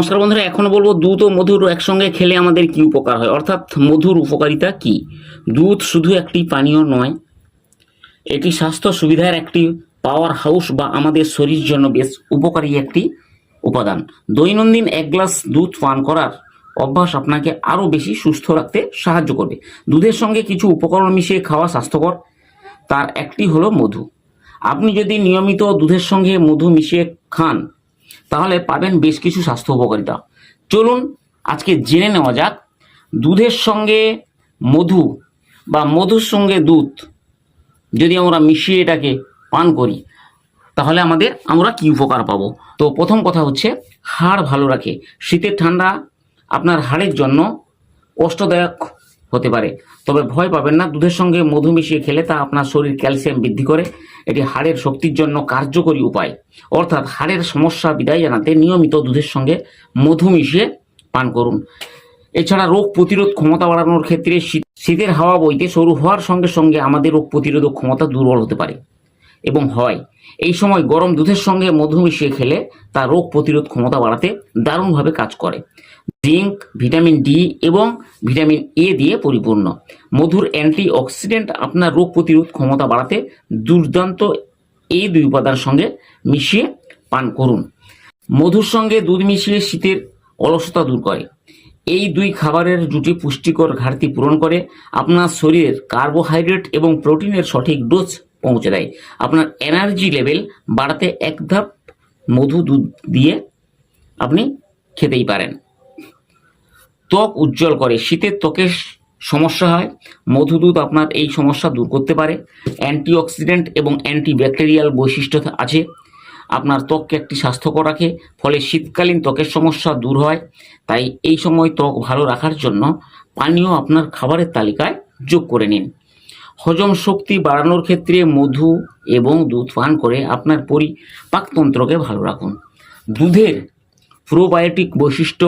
নমস্কার বন্ধুরা, এখন বলব দুধ ও মধুর একসঙ্গে খেলে আমাদের কি উপকার হয়? অর্থাৎ মধুর উপকারিতা কি? দুধ শুধু একটি পানীয় নয়, এটি স্বাস্থ্য সুবিধার একটি পাওয়ার হাউস বা আমাদের শরীর জন্য বেশ উপকারী একটি উপাদান। দৈনন্দিন এক গ্লাস দুধ পান করার অভ্যাস আপনাকে আরও বেশি সুস্থ রাখতে সাহায্য করবে। দুধের সঙ্গে কিছু উপকরণ মিশিয়ে খাওয়া স্বাস্থ্যকর, তার একটি হলো মধু। আপনি যদি নিয়মিত দুধের সঙ্গে মধু মিশিয়ে খান তাহলে পাবেন বেশ কিছু স্বাস্থ্য উপকারিতা। চলুন আজকে জেনে নেওয়া যাক, দুধের সঙ্গে মধু বা মধুর সঙ্গে দুধ যদি আমরা মিশিয়ে এটাকে পান করি, তাহলে আমাদের আমরা কি উপকার পাবো? তো প্রথম কথা হচ্ছে, হাড় ভালো রাখে। শীতের ঠান্ডা আপনার হাড়ের জন্য কষ্টদায়ক হতে পারে। তবে ভয় পাবেন না, দুধের সঙ্গে মধু মিশিয়ে খেলে তা আপনার শরীর ক্যালসিয়াম বৃদ্ধি করে। এটি হাড়ের শক্তির জন্য কার্যকরী উপায়। অর্থাৎ হাড়ের সমস্যা বিদায় জানাতে নিয়মিত দুধের সঙ্গে মধু মিশিয়ে পান করুন। এছাড়া রোগ প্রতিরোধ ক্ষমতা বাড়ানোর ক্ষেত্রে শীতের হাওয়া বইতে সরু হওয়ার সঙ্গে সঙ্গে আমাদের রোগ প্রতিরোধ ক্ষমতা দুর্বল হতে পারে। এবং হয়। এই সময় গরম দুধের সঙ্গে মধু মিশিয়ে খেলে তা রোগ প্রতিরোধ ক্ষমতা বাড়াতে দারুণভাবে কাজ করে। জিঙ্ক, ভিটামিন ডি এবং ভিটামিন এ দিয়ে পরিপূর্ণ। মধুর অ্যান্টি অক্সিডেন্ট আপনার রোগ প্রতিরোধ ক্ষমতা বাড়াতে দুর্দান্ত এই দুই উপাদানের সঙ্গে মিশিয়ে পান করুন। মধুর সঙ্গে দুধ মিশিয়ে শীতের অলসতা দূর করে। এই দুই খাবারের জুটি পুষ্টিকর ঘাটতি পূরণ করে আপনার শরীরের কার্বোহাইড্রেট এবং প্রোটিনের সঠিক ডোজ পৌঁছে দেয়। আপনার এনার্জি লেভেল বাড়াতে এক ধাপ মধু দুধ দিয়ে আপনি খেতেই পারেন। ত্বক উজ্জ্বল করে। শীতের ত্বকের সমস্যা হয়। মধু দুধ আপনার এই সমস্যা দূর করতে পারে। অ্যান্টিঅক্সিডেন্ট এবং অ্যান্টিব্যাকটেরিয়াল বৈশিষ্ট্য আছে। আপনার ত্বককে একটি স্বাস্থ্যকর রাখে। ফলে শীতকালীন ত্বকের সমস্যা দূর হয়। তাই এই সময় ত্বক ভালো রাখার জন্য পানীয় আপনার খাবারের তালিকায় যোগ করে নিন। হজম শক্তি বাড়ানোর ক্ষেত্রে মধু এবং দুধ পান করে আপনার পরিপাকতন্ত্রকে ভালো রাখুন। দুধের প্রোবায়োটিক বৈশিষ্ট্য,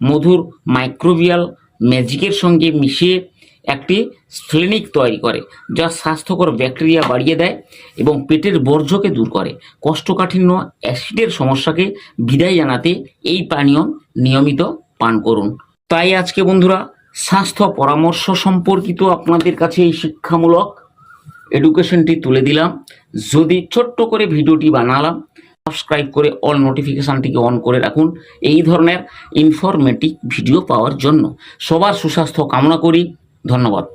মধুর মাইক্রোবিয়াল ম্যাজিকের সঙ্গে মিশিয়ে একটি স্ফ্লেনিক তৈরি করে, যা স্বাস্থ্যকর ব্যাকটেরিয়া বাড়িয়ে দেয় এবং পেটের বর্জ্যকে দূর করে। কষ্টকাঠিন্য অ্যাসিডের সমস্যাকে বিদায় জানাতে এই পানীয় নিয়মিত পান করুন। তাই আজকে বন্ধুরা স্বাস্থ্য পরামর্শ সম্পর্কিত আপনাদের কাছে এই শিক্ষামূলক এডুকেশনটি তুলে দিলাম। যদি ছোট্ট করে ভিডিওটি বানালাম, সাবস্ক্রাইব করে অল নোটিফিকেশানটিকে অন করে রাখুন। এই ধরনের ইনফরমেটিভ ভিডিও পাওয়ার জন্য সবার সুস্বাস্থ্য কামনা করি। ধন্যবাদ।